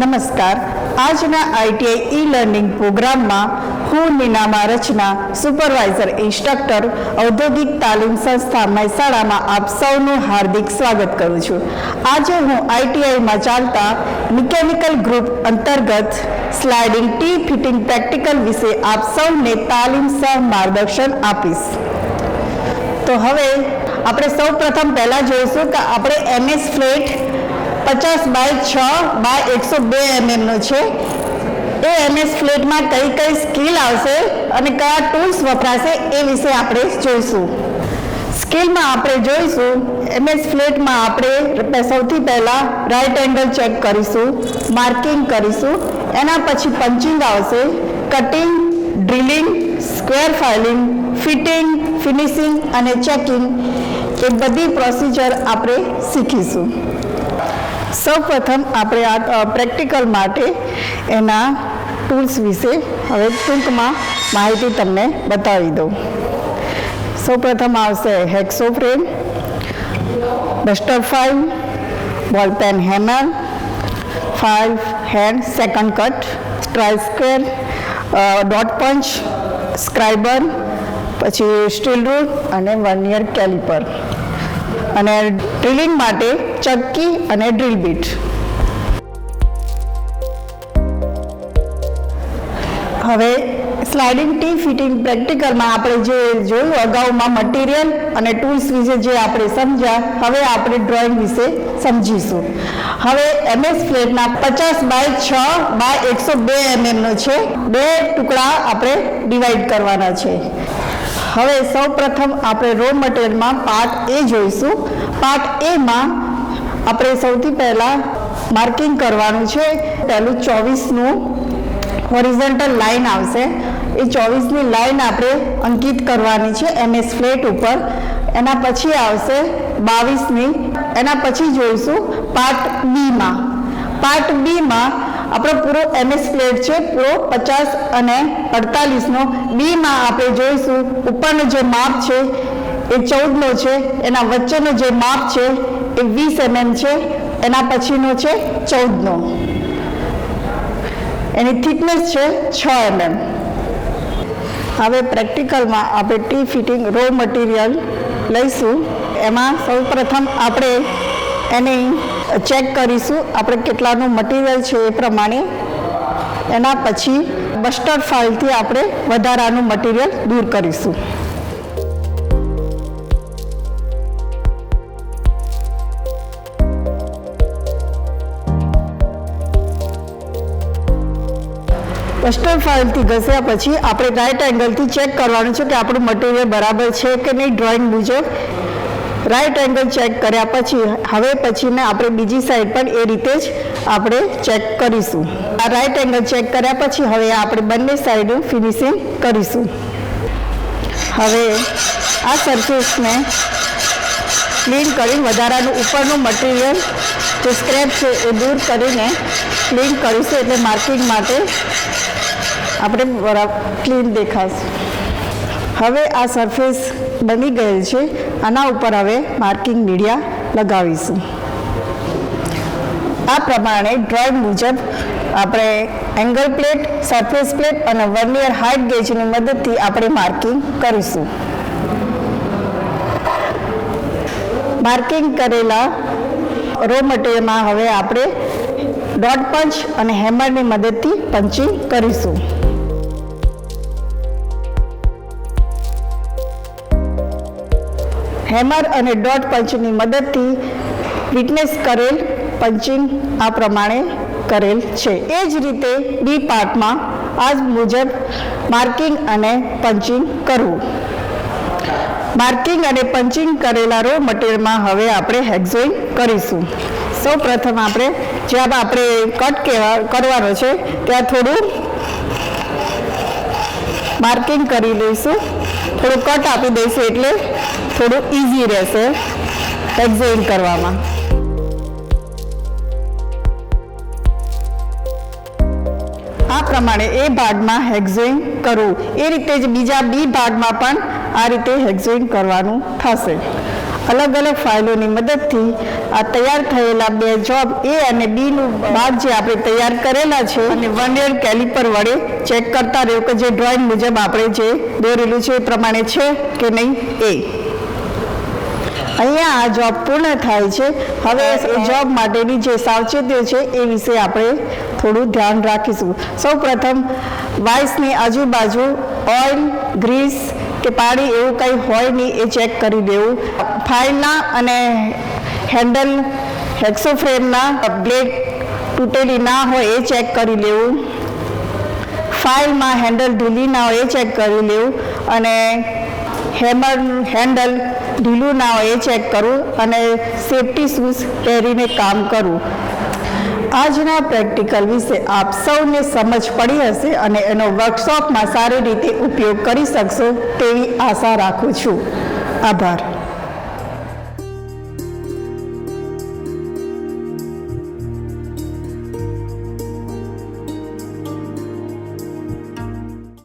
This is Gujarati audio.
નમસ્કાર. આજના આઈટીઆઈ ઈ લર્નિંગ પ્રોગ્રામમાં હું નીનામા રચના, સુપરવાઇઝર ઇન્સ્ટ્રક્ટર, ઔદ્યોગિક તાલીમ સંસ્થા મહેસાણામાં આપ સૌનું હાર્દિક સ્વાગત કરું છું. આજે હું આઈટીઆઈમાં ચાલતા મિકેનિકલ ગ્રુપ અંતર્ગત સ્લાઇડિંગ ટી ફિટિંગ, પ્રેક્ટિકલ વિશે આપ સૌને તાલીમ સહ માર્ગદર્શન આપીશ. તો હવે આપણે સૌ પ્રથમ પહેલાં જોઈશું કે આપણે એમએસ ફ્લેટ પચાસ બાય છ બાય એકસો બે એમએમનો છે. એ એમએસ ફ્લેટમાં કઈ કઈ સ્કિલ આવશે અને કયા ટૂલ્સ વપરાશે એ વિશે આપણે જોઈશું. સ્કિલમાં આપણે જોઈશું એમએસ ફ્લેટમાં આપણે સૌથી પહેલાં રાઇટ એંગલ ચેક કરીશું માર્કિંગ કરીશું, એના પછી પંચિંગ આવશે cutting drilling square filing fitting finishing અને ચેકિંગ એ બધી પ્રોસિજર આપણે શીખીશું. સૌપ્રથમ આપણે આ પ્રેક્ટિકલ માટે એના ટૂલ્સ વિશે હવે ટૂંકમાં માહિતી તમને બતાવી દઉં. સૌપ્રથમ આવશે hacksaw frame bastard file, ball peen hammer, file hand second cut try square dot punch, scriber, પછી સ્ટીલ રૂલ અને વન યર કેલિપર. અને ડ્રિલિંગ માટે ચક્કી અને ડ્રીલ બીટ હવે સ્લાઇડિંગ ટી ફિટિંગ પ્રેક્ટિકલમાં આપણે જે જોયું, અગાઉમાં મટીરિયલ અને ટૂલ્સ વિશે જે આપણે સમજ્યા, હવે આપણે ડ્રોઈંગ વિશે સમજીશું. હવે એમએસ ફ્લેટના પચાસ બાય છ બાય એકસો બે એમએમનો છે. બે ટુકડા આપણે ડિવાઈડ કરવાના છે. હવે સૌ પ્રથમ આપણે રો મટીરિયલમાં પાર્ટ એ જોઈશું. પાર્ટ એમાં આપણે સૌથી પહેલાં માર્કિંગ કરવાનું છે. પહેલું ચોવીસનું હોરિઝોન્ટલ લાઈન આવશે. એ ચોવીસની લાઈન આપણે અંકિત કરવાની છે એમએસ ફ્લેટ ઉપર. એના પછી આવશે બાવીસની. એના પછી જોઈશું પાર્ટ બીમાં. પાર્ટ બીમાં આપણો પૂરો એમએસ ફ્લેટ છે, પૂરો પચાસ અને અડતાલીસનો. બીમાં આપણે જોઈશું ઉપરનું જે માપ છે એ ચૌદનો છે, એના વચ્ચેનો જે માપ છે એ વીસ એમએમ છે, એના પછીનો છે ચૌદનો. એની થિકનેસ છે છ એમએમ. હવે પ્રેક્ટિકલમાં આપણે ટી ફિટિંગ રો મટીરિયલ લઈશું. એમાં સૌ પ્રથમ આપણે એને ચેક કરીશું, આપણે કેટલાનું મટીરિયલ છે એ પ્રમાણે. એના પછી બસ્ટર ફાઇલથી આપણે વધારાનું મટીરિયલ દૂર કરીશું. કસ્ટર ફાઇલથી ઘસ્યા પછી આપણે રાઈટ એંગલથી ચેક કરવાનું છે કે આપણું મટીરિયલ બરાબર છે કે નહીં ડ્રોઈંગ મુજબ. રાઈટ એંગલ ચેક કર્યા પછી, હવે પછીને આપણે બીજી સાઈડ પણ એ રીતે જ આપણે ચેક કરીશું. આ રાઈટ એંગલ ચેક કર્યા પછી હવે આપણે બંને સાઈડ ફિનિશિંગ કરીશું. હવે આ સરફેસને ક્લીન કરી વધારાનું ઉપરનું મટીરિયલ જે સ્ક્રેપ છે એ દૂર કરીને ક્લીન કરીશું એટલે માર્કિંગ માટે આપણે ક્લીન દેખાશે. હવે આ સરફેસ બની ગયેલ છે. આના ઉપર હવે માર્કિંગ મીડિયા લગાવીશું. આ પ્રમાણે ડ્રોઈંગ મુજબ આપણે એંગલ પ્લેટ સરફેસ પ્લેટ અને વર્નિયર હાઇટ ગેજની મદદથી આપણે માર્કિંગ કરીશું. માર્કિંગ કરેલા રો મટીરિયલમાં હવે આપણે ડોટ પંચ અને હેમરની મદદથી પંચિંગ કરીશું. હેમર અને ડોટ પંચની મદદથી વિટનેસ કરેલ પંચિંગ આ પ્રમાણે કરેલ છે. એ જ રીતે બી પાર્ટમાં આ મુજબ માર્કિંગ અને પંચિંગ કરવું. માર્કિંગ અને પંચિંગ કરેલા રો મટીરિયલમાં હવે આપણે હેક્ઝોઇન કરીશું. સૌ પ્રથમ આપણે જ્યાં આપણે કટ કહેવા, કરવાનો છે ત્યાં થોડું માર્કિંગ કરી લઈશું થોડું કટ આપી દઈશું એટલે થોડું ઇઝી રહેશે એક્ઝેલ કરવામાં. આ પ્રમાણે એ ભાગમાં હેક્ઝોઈન કરવું એ રીતે જ બીજા બી ભાગમાં પણ આ રીતે હેક્ઝોઈન કરવાનું થશે. અલગ અલગ ફાઇલોની મદદથી આ તૈયાર થયેલા બે જોબ એ અને બીનું ભાગ જે આપણે તૈયાર કરેલા છે, અને વન યર કેલિપર વડે ચેક કરતા રહ્યો કે જે ડ્રોઈંગ મુજબ આપણે જે દોરેલું છે એ પ્રમાણે છે કે નહીં? એ અહીંયા આ જોબ પૂર્ણ થાય છે. હવે જોબ માટેની જે સાવચેતીઓ છે એ વિશે આપણે થોડું ધ્યાન રાખીશું. સૌપ્રથમ વાઇસની આજુબાજુ ઓઇલ ગ્રીસ કે પાણી એવું કંઈ હોય નહીં એ ચેક કરી દેવું. ફાઇલના અને હેન્ડલ હેક્સોફ્રેમના બ્લેડ તૂટેલી ના હોય એ ચેક કરી લેવું. ફાઇલમાં હેન્ડલ ઢીલી ના હોય એ ચેક કરી લેવું. અને હેમર હેન્ડલ ઢીલું ના હોય એ ચેક કરવું અને સેફટી શૂઝ પહેરીને કામ કરવું આજના પ્રેક્ટિકલ વિશે આપ સૌને સમજ પડી હશે અને એનો વર્કશોપમાં સારી રીતે ઉપયોગ કરી શકશો તેવી આશા રાખું છું. આભાર.